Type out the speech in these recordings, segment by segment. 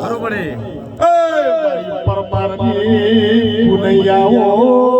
બરોબર પરમારની પુનૈયાઓ.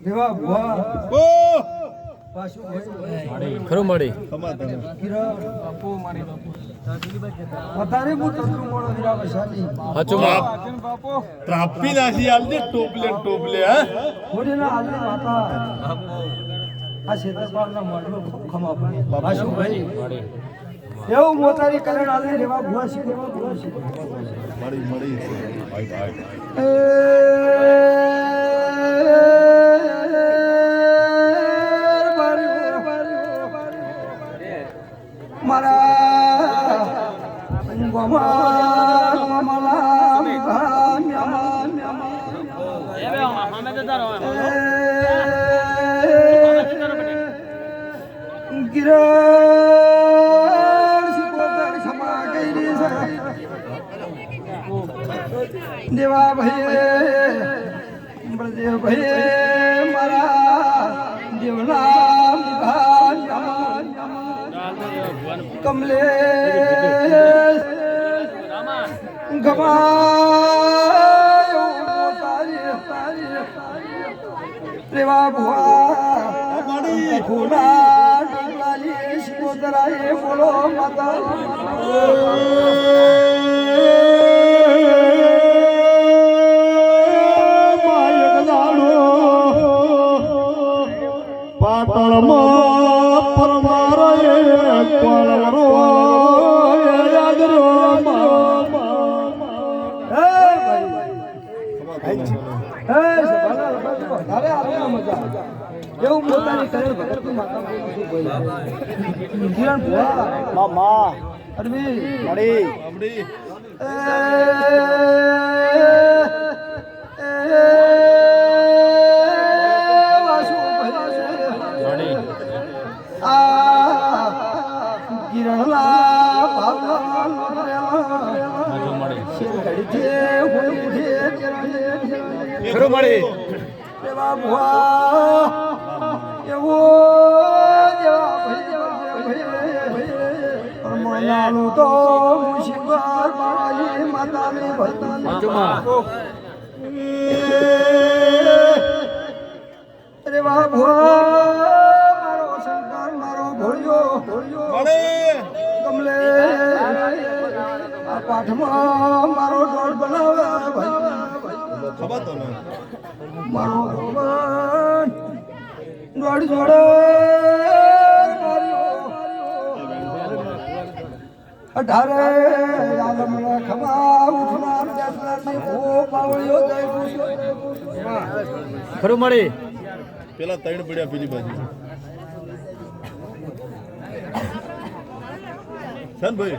દેવા ભુવા ખરું મળી ત્રાપી નાસી આલજે ટોપલે ટોપલે હા? હોડીના આલે માતા આ શેતરપાળના મોડલો ખમા પડે ભાઈ એવું મોતારી કરણ આલે રેવા ભુવા છે રેવા ભુવા છે મળી મળી એ મારા ગોમા ગિરણ દેવા ભાઈ બળદેવ ભાઈ મારા મુખાન કમલે ગમાયો રેવા ભુવા ખૂણા ડગલાલી સિકોતરાએ બોલો માતા. પરમારે કોળરો યાદ રો હે ભાઈ હે સભાના લોકો વધારે આવે મજા એવું પોતાની કરેલ માતા મામા આપડી મળી હાચું મળી ખરું મળી તો મુશિબર મારી માતાની ભક્તિ અરે વાહ ભુવા મારો ઢોળ બનાવે ભાઈ. ખબર તો ને મારો ભગવાન દોડ જોડે અઢારે આલમના ખમા ઉઠનાર જાતનારની ભો પાવળિયો જય ખરું મળી. પેલા ત્રણ પડ્યા પેલી બાજુ. સન ભાઈ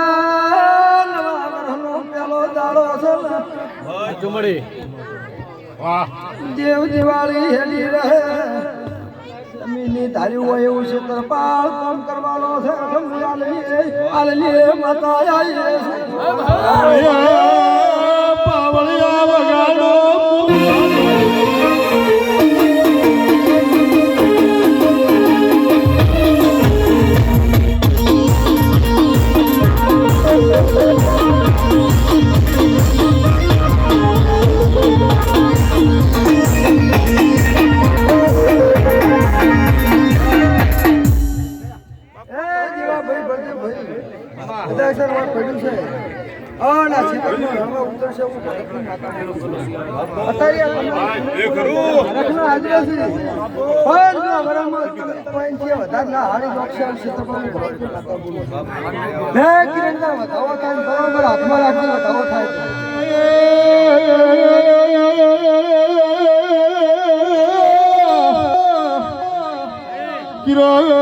મળી. વાહ. દેવ દિવાળી હેલી રહે. જમીનની હોય એવું છે તરપાળ કામ કરવાનો છે? સમજી આલલી આલલી માતા આઈ પાવળિયા વગાડો કિરણના વધાવો થાય ને બરોબર હાથમાં રાખી વધાવો થાય ના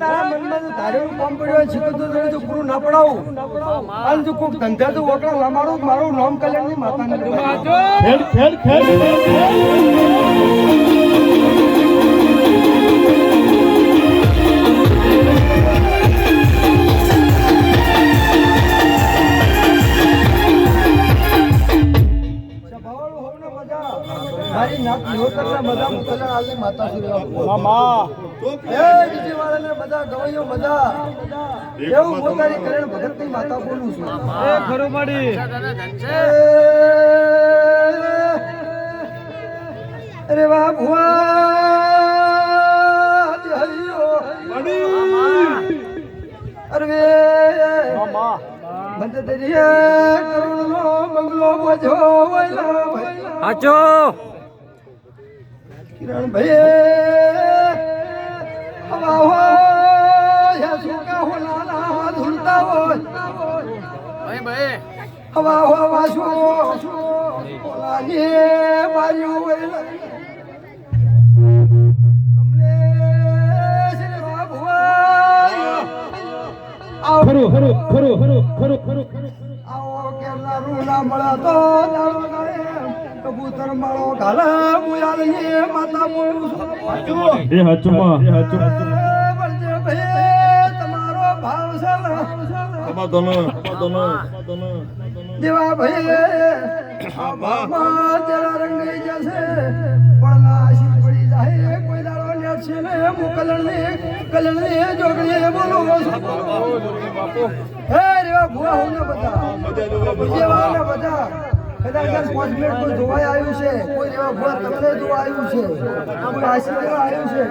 તારા મનમાં ધારેલું કામ પડ્યું હોય શીખતું તો તો પૂરું ના પડાવું. અને જો કોઈક ધંધા તો વકડા લમાડું મારું નામ કલ્યાણની ખેડ. મારી નાત માતા. એ બીજી વાળાને બધા. મજા એવું પોતાની કલ્યાણ ભગતની માતા બોલું છું. એ ખરું મળી અરે વાહ ભુવા. દરિયા કરુણનો બંગલો બોજો વૈલા સાચો કિરણ ભાઈ હવા હો તો કબૂતર માળો ઘાલે માતા છું એ હાચુમાં એ હાચુમાં તમારો ભાવ છે ને? દોનો દોનો દોનો દેવા ભાઈ આ બાપા જરા રંગાઈ જશે. પણ નાસી પડી જાય કોઈ દાડો નેટ છે ને હું કલણની કલણની જોગણી બોલો હે રેવા ભુવા ને બધા. જેવા ને બધા. કદાચ દસ પાંચ મિનિટ કોઈ જોવાય આવ્યું છે કોઈ રેવા ભુવા તમને જોવા આવ્યું છે. કોઈ આશી દેવા આવ્યું છે.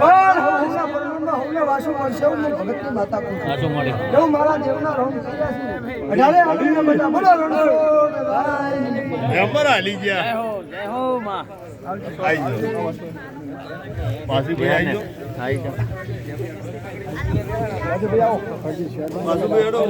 પણ હવના પરમાનમાં હવને વાસો મળશે હું ભગતની માતા કહું છું. સાચો મળી. એવું મારા દેવના રોમ કર્યા છે અઢારે આદમીને બધા બોલો રણછોડ નંબર હાલી ગયા. જય હો માં. આઈ જાઓ. પાછી ભાઈ આઈ જાઓ. આઈ જા પાછું ભાઈ હેડો